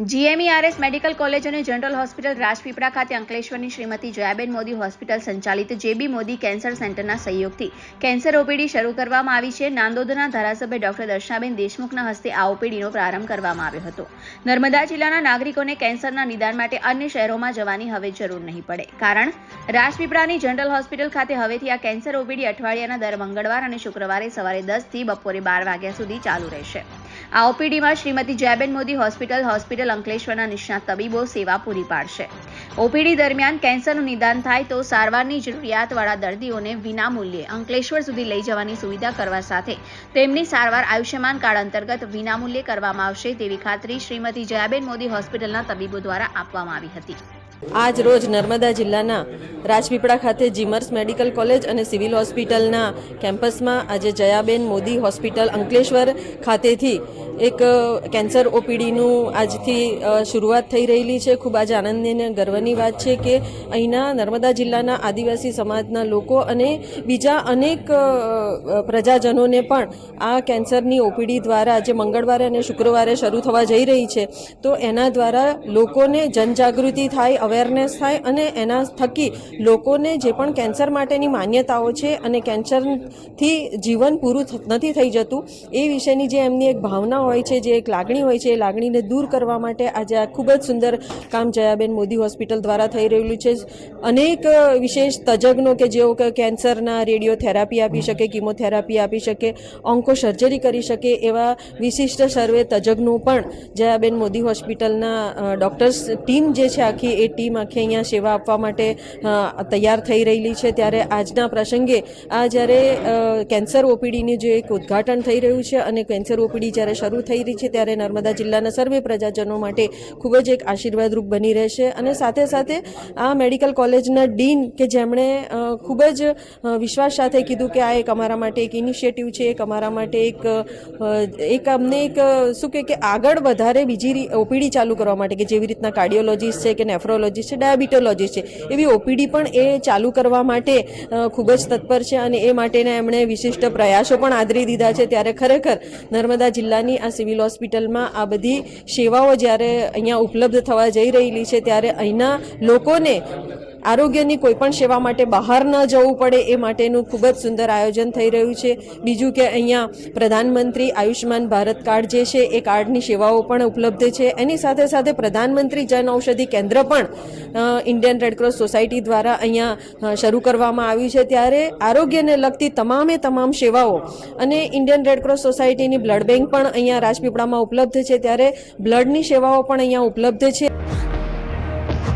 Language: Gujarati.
જીએમઈઆરએસ મેડિકલ કોલેજ અને જનરલ હોસ્પિટલ રાજપીપળા ખાતે અંકલેશ્વરની શ્રીમતી જયાબેન મોદી હોસ્પિટલ સંચાલિત જેબી મોદી કેન્સર સેન્ટરના સહયોગથી કેન્સર ઓપીડી શરૂ કરવામાં આવી છે. નાંદોદના ધારાસભ્ય ડોક્ટર દર્શનાબેન દેશમુખના હસ્તે આ ઓપીડીનો પ્રારંભ કરવામાં આવ્યો હતો. નર્મદા જિલ્લાના નાગરિકોને કેન્સરના નિદાન માટે અન્ય શહેરોમાં જવાની હવે જરૂર નહીં પડે. કારણ, રાજપીપળાની જનરલ હોસ્પિટલ ખાતે હવેથી આ કેન્સર ઓપીડી અઠવાડિયાના દર મંગળવાર અને શુક્રવારે સવારે દસથી બપોરે બાર વાગ્યા સુધી ચાલુ રહેશે. આ ઓપીડીમાં શ્રીમતી જયાબેન મોદી હોસ્પિટલ હોસ્પિટલ અંકલેશ્વરના નિષ્ણાત તબીબો સેવા પૂરી પાડશે. ઓપીડી દરમિયાન કેન્સરનું નિદાન થાય તો સારવારની જરૂરિયાતવાળા દર્દીઓને વિનામૂલ્યે અંકલેશ્વર સુધી લઈ જવાની સુવિધા કરવા સાથે તેમની સારવાર આયુષ્યમાન કાર્ડ અંતર્ગત વિનામૂલ્યે કરવામાં આવશે તેવી ખાતરી શ્રીમતી જયાબેન મોદી હોસ્પિટલના તબીબો દ્વારા આપવામાં આવી હતી. આજ રોજ નર્મદા જિલ્લાના રાજપીપળા ખાતે જીમર્સ મેડિકલ કોલેજ અને સિવિલ હોસ્પિટલના કેમ્પસમાં આજે જયાબેન મોદી હોસ્પિટલ અંકલેશ્વર ખાતેથી એક કેન્સર ઓપીડીનું આજથી શરૂઆત થઈ રહેલી છે. ખૂબ આજે આનંદની અને ગર્વની વાત છે કે અહીંના નર્મદા જિલ્લાના આદિવાસી સમાજના લોકો અને બીજા અનેક પ્રજાજનોને પણ આ કેન્સરની ઓપીડી દ્વારા આજે મંગળવારે અને શુક્રવારે શરૂ થવા જઈ રહી છે. તો એના દ્વારા લોકોને જનજાગૃતિ થાય અવેરનેસ થાય અને એના થકી લોકોને જે પણ કેન્સર માટેની માન્યતાઓ છે અને કેન્સરથી જીવન પૂરું નથી થઈ જતું, એ વિશેની જે એમની એક ભાવના હોય છે, જે એક લાગણી હોય છે, એ લાગણીને દૂર કરવા માટે આજે આ ખૂબ જ સુંદર કામ જયાબેન મોદી હોસ્પિટલ દ્વારા થઈ રહેલું છે. અનેક વિશેષ તજજ્ઞો કે જેઓ કેન્સરના રેડિયોથેરાપી આપી શકે, કિમોથેરાપી આપી શકે ઓન્કો સર્જરી કરી શકે એવા વિશિષ્ટ સર્વે તજજ્ઞો પણ જયાબેન મોદી હોસ્પિટલના ડૉક્ટર્સ ટીમ જે છે આખી, એ ટીમ આખી અહીંયા સેવા આપવા માટે તૈયાર થઈ રહેલી છે. ત્યારે આજના પ્રસંગે, આ જ્યારે કેન્સર ઓપીડીનું જે એક ઉદ્ઘાટન થઈ રહ્યું છે અને કેન્સર ઓપીડી જ્યારે શરૂ થઈ રહી છે, ત્યારે નર્મદા જિલ્લાના સર્વે પ્રજાજનો માટે ખૂબ જ એક આશીર્વાદરૂપ બની રહેશે. અને સાથે સાથે આ મેડિકલ કોલેજના ડીન કે જેમણે ખૂબ જ વિશ્વાસ સાથે કીધું કે આ એક અમારા માટે એક ઇનિશિયેટિવ છે, એક અમારા માટે એક એક અમને એક, શું કે આગળ વધારે બીજી ઓપીડી ચાલુ કરવા માટે કે જેવી રીતના કાર્ડિયોલોજીસ્ટ છે કે નેફ્રોલોજીસ્ટ છે ડાયાબિટોલોજી છે. એવી ઓપીડી પણ એ ચાલુ કરવા માટે ખૂબ જ તત્પર છે અને એ માટેના એમણે વિશિષ્ટ પ્રયાસો પણ આદરી દીધા છે. ત્યારે ખરેખર નર્મદા જિલ્લાની આ સિવિલ હોસ્પિટલમાં આ બધી સેવાઓ જ્યારે અહીંયા ઉપલબ્ધ થવા જઈ રહેલી છે, ત્યારે અહીંના લોકોને આરોગ્યની કોઈ પણ સેવા માટે બહાર ન જવું પડે એ માટેનું ખૂબ જ સુંદર આયોજન થઈ રહ્યું છે. બીજું કે અહીંયા પ્રધાનમંત્રી આયુષ્યમાન ભારત કાર્ડ જે છે એ કાર્ડની સેવાઓ પણ ઉપલબ્ધ છે. એની સાથે સાથે પ્રધાનમંત્રી જન ઔષધિ કેન્દ્ર પણ ઇન્ડિયન રેડક્રોસ સોસાયટી દ્વારા અહીંયા શરૂ કરવામાં આવ્યું છે. ત્યારે આરોગ્યને લગતી તમામે તમામ સેવાઓ અને ઇન્ડિયન રેડક્રોસ સોસાયટીની બ્લડ બેંક પણ અહીંયા રાજપીપળામાં ઉપલબ્ધ છે. ત્યારે બ્લડની સેવાઓ પણ અહીંયા ઉપલબ્ધ છે.